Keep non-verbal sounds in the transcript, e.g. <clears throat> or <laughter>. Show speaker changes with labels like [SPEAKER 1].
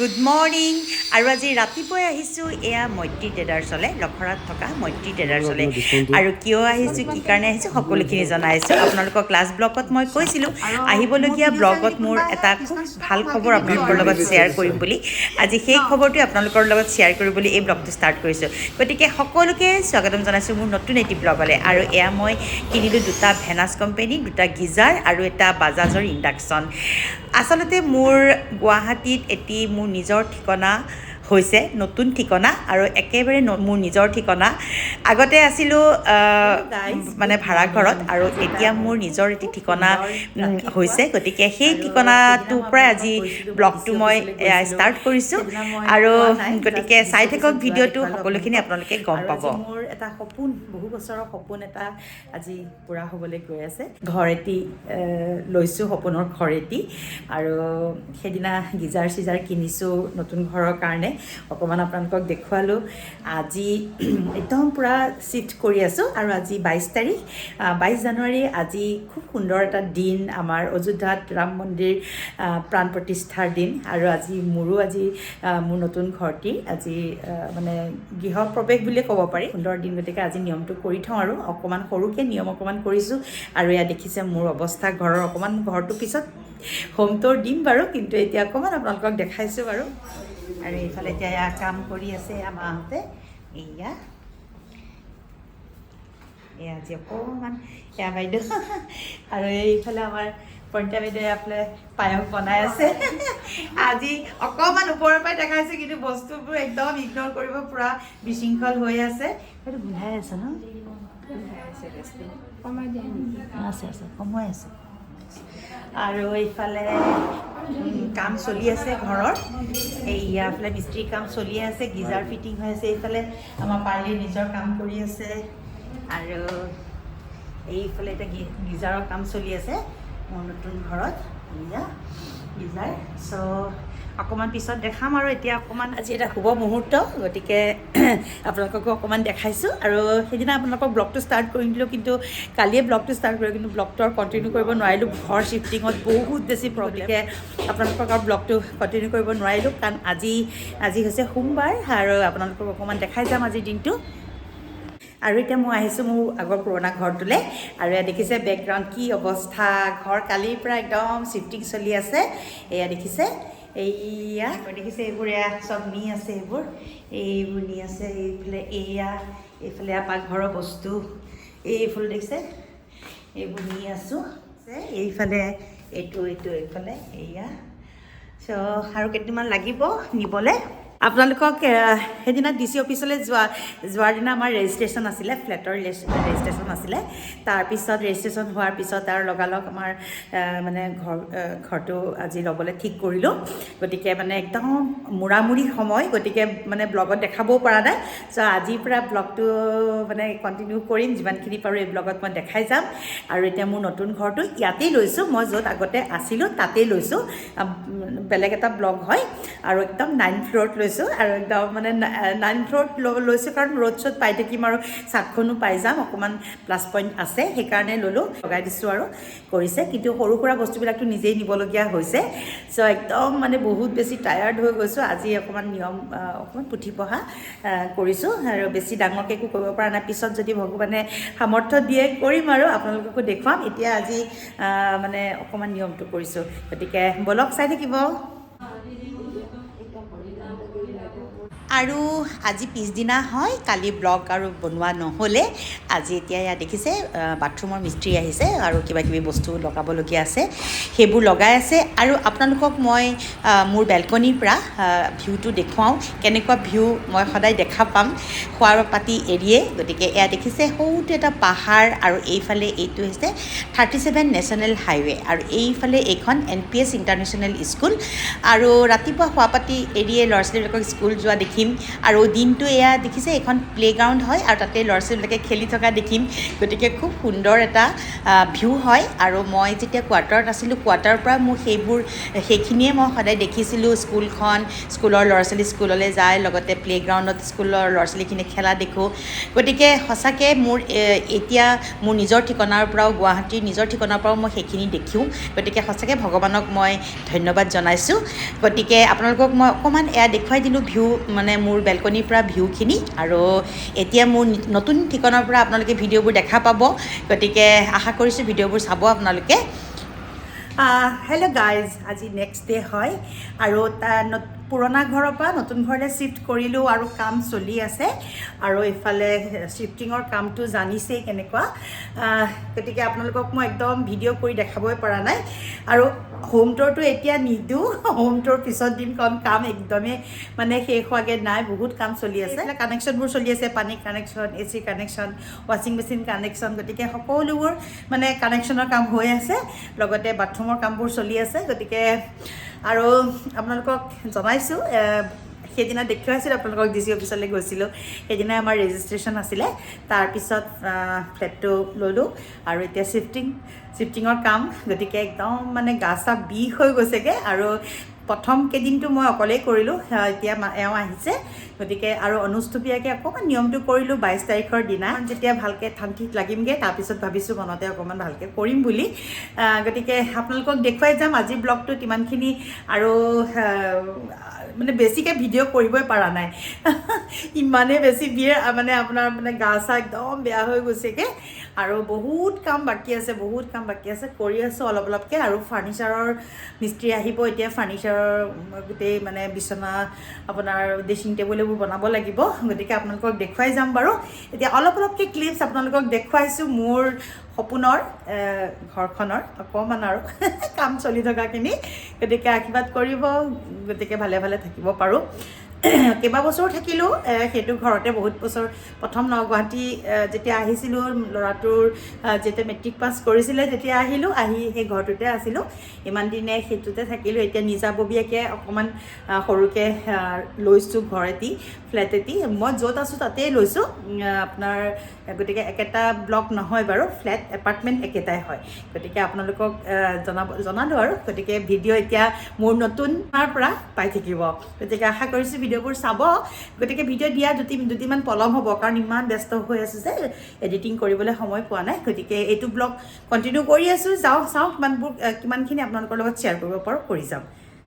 [SPEAKER 1] Good morning. আৰু আজি ৰাতিপুৱাই আহিছোঁ এয়া মৈত্ৰী ট্ৰেডাৰ্ছলৈ লখৰাত থকা মৈত্ৰী ট্ৰেডাৰ্ছলৈ আৰু কিয় আহিছোঁ কি কাৰণে আহিছোঁ সকলোখিনি জনাইছোঁ আপোনালোকৰ ক্লাছ ব্লগত মই কৈছিলোঁ আহিবলগীয়া ব্লগত মোৰ এটা খুব ভাল খবৰ আপোনালোকৰ লগত শ্বেয়াৰ কৰিম বুলি। আজি সেই খবৰটোৱে আপোনালোকৰ লগত শ্বেয়াৰ কৰিবলৈ এই ব্লগটো ষ্টাৰ্ট কৰিছোঁ। গতিকে সকলোকে স্বাগতম জনাইছোঁ মোৰ নতুন এটি ব্লগলৈ আৰু এয়া মই কিনিলোঁ দুটা ভেনাছ কোম্পেনী দুটা গিজাৰ আৰু এটা বাজাজৰ ইণ্ডাকশ্যন আচলতে মোৰ গুৱাহাটীত এটি মোৰ নিজৰ ঠিকনা হৈছে নতুন ঠিকনা আৰু একেবাৰে মোৰ নিজৰ ঠিকনা। আগতে আছিলোঁ মানে ভাড়াঘৰত আৰু এতিয়া মোৰ নিজৰ এটি ঠিকনা হৈছে। গতিকে সেই ঠিকনাটোৰ পৰাই আজি ব্লগটো মই ষ্টাৰ্ট কৰিছোঁ। আৰু গতিকে চাই থাকক ভিডিঅ'টো সকলোখিনি আপোনালোকে গম পাব।
[SPEAKER 2] এটা সপোন বহু বছৰৰ সপোন এটা আজি পূৰা হ'বলৈ গৈ আছে। ঘৰ এটি লৈছোঁ সপোনৰ ঘৰ এটি আৰু সেইদিনা গিজাৰ চিজাৰ কিনিছোঁ নতুন ঘৰৰ কাৰণে। অকণমান আপোনালোকক দেখুৱালোঁ। আজি একদম পূৰা চিফ্ট কৰি আছোঁ আৰু আজি বাইছ তাৰিখ। বাইছ জানুৱাৰী আজি খুব সুন্দৰ এটা দিন আমাৰ অযোধ্যাত ৰাম মন্দিৰ প্ৰাণ প্ৰতিষ্ঠাৰ দিন আৰু আজি মোৰো আজি মোৰ নতুন ঘৰটি। আজি মানে গৃহ প্ৰৱেশ বুলিয়ে ক'ব পাৰি। সুন্দৰ দিন গতিকে আজি নিয়মটো কৰি থওঁ আৰু অকণমান সৰুকৈ নিয়ম অকণমান কৰিছোঁ আৰু এয়া দেখিছে মোৰ অৱস্থা ঘৰৰ অকণমান ঘৰটো পিছত। হোম ট'ৰ দিম বাৰু, কিন্তু এতিয়া অকণমান আপোনালোকক দেখাইছোঁ বাৰু। আৰু এইফালে এতিয়া এয়া কাম কৰি আছে এয়া মাহঁতে। এয়া এয়া আজি অকণমান এয়া বাইদেউ। আৰু এইফালে আমাৰ পইণ্টা বাইদেৱে এইফালে পায়স বনাই আছে আজি অকণমান ওপৰৰ পৰাই দেখাইছোঁ কিন্তু বস্তুবোৰ একদম ইগন'ৰ কৰিব পৰা বিশৃংখল হৈ আছে সেইটো গোন্ধাই আছে ন আছে আছে কমাই আছে আৰু এইফালে কাম চলি আছে ঘৰৰ এই ইয়াৰফালে মিস্ত্ৰী কাম চলি আছে গিজাৰ ফিটিং হৈ আছে এইফালে আমাৰ পাৰ্লিৰ নিজৰ কাম কৰি আছে আৰু এইফালে এতিয়া গিজাৰৰ কাম চলি আছে মোৰ নতুন ঘৰত এয়া গিজাৰ চ' অকণমান পিছত দেখাম আৰু এতিয়া অকণমান আজি এটা শুভ মুহূৰ্ত গতিকে <clears throat> আপোনালোককো অকণমান দেখাইছোঁ। আৰু সেইদিনা আপোনালোকক ব্লগটো ষ্টাৰ্ট কৰি দিলোঁ কিন্তু কালিয়ে ব্লগটো ষ্টাৰ্ট কৰিলোঁ কিন্তু ব্লগটো আৰু কণ্টিনিউ কৰিব নোৱাৰিলোঁ। ঘৰ শ্বিফটিঙত বহুত বেছি প্ৰব্লেমে আপোনালোকক আৰু ব্লগটো কণ্টিনিউ কৰিব নোৱাৰিলোঁ কাৰণ আজি আজি হৈছে সোমবাৰ আৰু আপোনালোকক অকণমান দেখাই যাম আজিৰ দিনটো। আৰু এতিয়া মই আহিছোঁ মোৰ আগৰ পুৰণা ঘৰটোলৈ। আৰু এয়া দেখিছে বেকগ্ৰাউণ্ড কি অৱস্থা? ঘৰ কালিৰ পৰা একদম শ্বিফটিং চলি আছে। এয়া দেখিছে? এইয়া দেখিছে এইবোৰ এয়া চব নি আছে এইবোৰ। এইবোৰ নি আছে এইফালে এয়া এইফালে পাকঘৰৰ বস্তু। এইফালে দেখিছে? এইবোৰ নি আছোঁ। এইফালে এইটো এইটো এইফালে এয়া। চ' আৰু কেইদিনমান লাগিব নিবলৈ। আপোনালোকক সেইদিনা ডি চি অফিচলৈ যোৱা যোৱাৰ দিনা আমাৰ ৰেজিষ্ট্ৰেশ্যন আছিলে ফ্লেটৰ ৰেজিষ্ট্ৰেশ্যন আছিলে। তাৰপিছত ৰেজিষ্ট্ৰেশ্যন হোৱাৰ পিছত আৰু লগালগ আমাৰ মানে ঘৰ ঘৰটো আজি ল'বলৈ ঠিক কৰিলোঁ। গতিকে মানে একদম মূৰামূৰি সময় গতিকে মানে ব্লগত দেখাবও পৰা নাই। চ' আজিৰ পৰা ব্লগটো মানে কণ্টিনিউ কৰিম যিমানখিনি পাৰোঁ এই ব্লগত মই দেখাই যাম। আৰু এতিয়া মোৰ নতুন ঘৰটো ইয়াতেই লৈছোঁ মই য'ত আগতে আছিলোঁ তাতেই লৈছোঁ। বেলেগ এটা ব্লগ হয়। আৰু একদম নাইন ফ্ল'ৰত লৈছোঁ আৰু একদম মানে নাইন ফ্ল'ৰত লৈছোঁ কাৰণ ৰ'দ চ'দ পাই থাকিম আৰু চাটখনো পাই যাম অকণমান প্লাছ পইণ্ট আছে সেইকাৰণে ল'লোঁ লগাই দিছোঁ আৰু কৰিছে কিন্তু সৰু সুৰা বস্তুবিলাকতো নিজেই নিবলগীয়া হৈছে। চ' একদম মানে বহুত বেছি টায়াৰ্ড হৈ গৈছোঁ আজি অকণমান নিয়ম অকণমান পুথি পঢ়া কৰিছোঁ আৰু বেছি ডাঙৰকৈ একো কৰিব পৰা নাই। পিছত যদি ভগৱানে সামৰ্থ্য দিয়ে কৰিম আৰু আপোনালোককো দেখুৱাম। এতিয়া আজি মানে অকণমান নিয়মটো কৰিছোঁ। গতিকে বলক চাই থাকিব।
[SPEAKER 1] আৰু আজি পিছদিনা হয় কালি ব্লগ আৰু বনোৱা নহ'লে। আজি এতিয়া ইয়াত দেখিছে বাথৰুমৰ মিস্ত্ৰী আহিছে আৰু কিবা কিবি বস্তু লগাবলগীয়া আছে। সেইবোৰ লগাই আছে আৰু আপোনালোকক মই মোৰ বেলকনিৰ পৰা ভিউটো দেখুৱাওঁ কেনেকুৱা ভিউ মই সদায় দেখা পাম। খোৱাৰ পাতি এৰিয়ে গতিকে এয়া দেখিছে সৰুটো এটা পাহাৰ আৰু এইফালে এইটো হৈছে থাৰ্টি ছেভেন নেশ্যনেল হাইৱে আৰু এইফালে এইখন N P S international school. আৰু ৰাতিপুৱা খোৱা পাতি এৰিয়ে ল'ৰা ছোৱালীবিলাকক স্কুল যোৱা দেখি
[SPEAKER 2] দেখিম। আৰু দিনটো এয়া দেখিছে এইখন প্লে'গ্ৰাউণ্ড হয় আৰু তাতে ল'ৰা ছোৱালীবিলাকে খেলি থকা দেখিম। গতিকে খুব সুন্দৰ এটা ভিউ হয়। আৰু মই যেতিয়া কোৱাৰ্টাৰত আছিলোঁ কোৱাৰ্টাৰৰ পৰা মোৰ সেইবোৰ সেইখিনিয়ে মই সদায় দেখিছিলোঁ। স্কুলখন স্কুলৰ ল'ৰা ছোৱালী স্কুললৈ যায় লগতে প্লে'গ্ৰাউণ্ডত স্কুলৰ ল'ৰা ছোৱালীখিনি খেলা দেখোঁ। গতিকে সঁচাকৈ মোৰ এতিয়া মোৰ নিজৰ ঠিকনাৰ পৰাও গুৱাহাটীৰ নিজৰ ঠিকনাৰ পৰাও মই সেইখিনি দেখিও। গতিকে সঁচাকৈ ভগৱানক মই ধন্যবাদ জনাইছোঁ। গতিকে আপোনালোকক মই অকণমান এয়া দেখুৱাই দিলোঁ ভিউ মানে মোৰ বেলকনিৰ পৰা ভিউখিনি আৰু এতিয়া মোৰ নতুন ঠিকনাৰ পৰা আপোনালোকে ভিডিঅ'বোৰ দেখা পাব। গতিকে আশা কৰিছোঁ ভিডিঅ'বোৰ চাব আপোনালোকে। হেল্ল' গাইজ আজি নেক্সট ডে হয়। আৰু পুৰণা ঘৰৰ পৰা নতুন ঘৰলৈ শ্বিফ্ট কৰিলোঁ আৰু কাম চলি আছে। আৰু এইফালে শ্বিফটিঙৰ কামটো জানিছেই কেনেকুৱা। গতিকে আপোনালোকক মই একদম ভিডিঅ' কৰি দেখাবই পৰা নাই। আৰু হোম ট'ৰটো এতিয়া নিদিওঁ। হোম ট'ৰ পিছত দিম কাৰণ কাম একদমেই মানে শেষ হোৱাগৈ নাই। বহুত কাম চলি আছে। কানেকশ্যনবোৰ চলি আছে। পানী কানেকশ্যন এ চি কানেকশ্যন ৱাশ্বিং মেচিন কানেকশ্যন গতিকে সকলোবোৰ মানে কানেকশ্যনৰ কাম হৈ আছে। লগতে বাথৰুমৰ কামবোৰ চলি আছে। গতিকে আৰু আপোনালোকক জনাইছোঁ সেইদিনা দেখুৱাইছিলোঁ আপোনালোকক ডি চি অফিচলৈ গৈছিলোঁ। সেইদিনা আমাৰ ৰেজিষ্ট্ৰেশ্যন আছিলে তাৰপিছত ফ্লেটটো ল'লোঁ আৰু এতিয়া শ্বিফটিং শ্বিফটিঙৰ কাম গতিকে একদম মানে গা চা বিষ হৈ গৈছেগৈ আৰু প্ৰথম কেইদিনটো মই অকলেই কৰিলোঁ এতিয়া এওঁ আহিছে। গতিকে আৰু অনুষ্টুপীয়াকৈ অকণমান নিয়মটো কৰিলোঁ বাইছ তাৰিখৰ দিনা। যেতিয়া ভালকৈ ঠাণ্ঠিত লাগিমগৈ তাৰপিছত ভাবিছোঁ মনতে অকণমান ভালকৈ কৰিম বুলি। গতিকে আপোনালোকক দেখুৱাই যাম। আজি ব্লগটোত ইমানখিনি আৰু মানে বেছিকৈ ভিডিঅ' কৰিবই পৰা নাই। <laughs> ইমানেই বেছি বিয়ে মানে আপোনাৰ মানে গা চা একদম বেয়া হৈ গৈছেগৈ। আৰু বহুত কাম বাকী আছে বহুত কাম বাকী আছে কৰি আছোঁ অলপ অলপকৈ আৰু ফাৰ্নিচাৰৰ মিস্ত্ৰী আহিব এতিয়া ফাৰ্নিচাৰৰ গোটেই মানে বিচনা আপোনাৰ ড্ৰেছিং টেবুল এইবোৰ বনাব লাগিব গতিকে আপোনালোকক দেখুৱাই যাম বাৰু। এতিয়া অলপ অলপকৈ ক্লিপছ আপোনালোকক দেখুৱাইছোঁ মোৰ সপোনৰ ঘৰখনৰ অকণমান আৰু কাম চলি থকাখিনি গতিকে আশীৰ্বাদ কৰিব গতিকে ভালে ভালে থাকিব পাৰোঁ। <clears throat> কেইবাবছৰো থাকিলোঁ সেইটো ঘৰতে বহুত বছৰ প্ৰথম নগুৱাহাটী এ, যেতিয়া আহিছিলোঁ ল'ৰাটোৰ যেতিয়া মেট্ৰিক পাছ কৰিছিলে তেতিয়া আহিলোঁ আহি সেই ঘৰটোতে আছিলোঁ। ইমান দিনে সেইটোতে থাকিলোঁ এতিয়া নিজাববীয়াকৈ অকণমান সৰুকৈ লৈছোঁ ঘৰ এটি ফ্লেট এটি মই য'ত আছোঁ তাতেই লৈছোঁ। আপোনাৰ গতিকে একেটা ব্লক নহয় বাৰু ফ্লেট এপাৰ্টমেণ্ট একেটাই হয়। গতিকে আপোনালোকক জনাব জনালোঁ আৰু। গতিকে ভিডিঅ' এতিয়া মোৰ নতুনৰ পৰা পাই থাকিব। গতিকে আশা কৰিছোঁ ভিডিঅ'বোৰ চাব। গতিকে ভিডিঅ' দিয়া দুটি দুটিমান পলম হ'ব কাৰণ ইমান ব্যস্ত হৈ আছোঁ যে এডিটিং কৰিবলৈ সময় পোৱা নাই। গতিকে এইটো ব্লগ কণ্টিনিউ কৰি আছোঁ। যাওঁ চাওঁ কিমানবোৰ কিমানখিনি আপোনালোকৰ লগত শ্বেয়াৰ কৰিব পাৰোঁ কৰি যাম।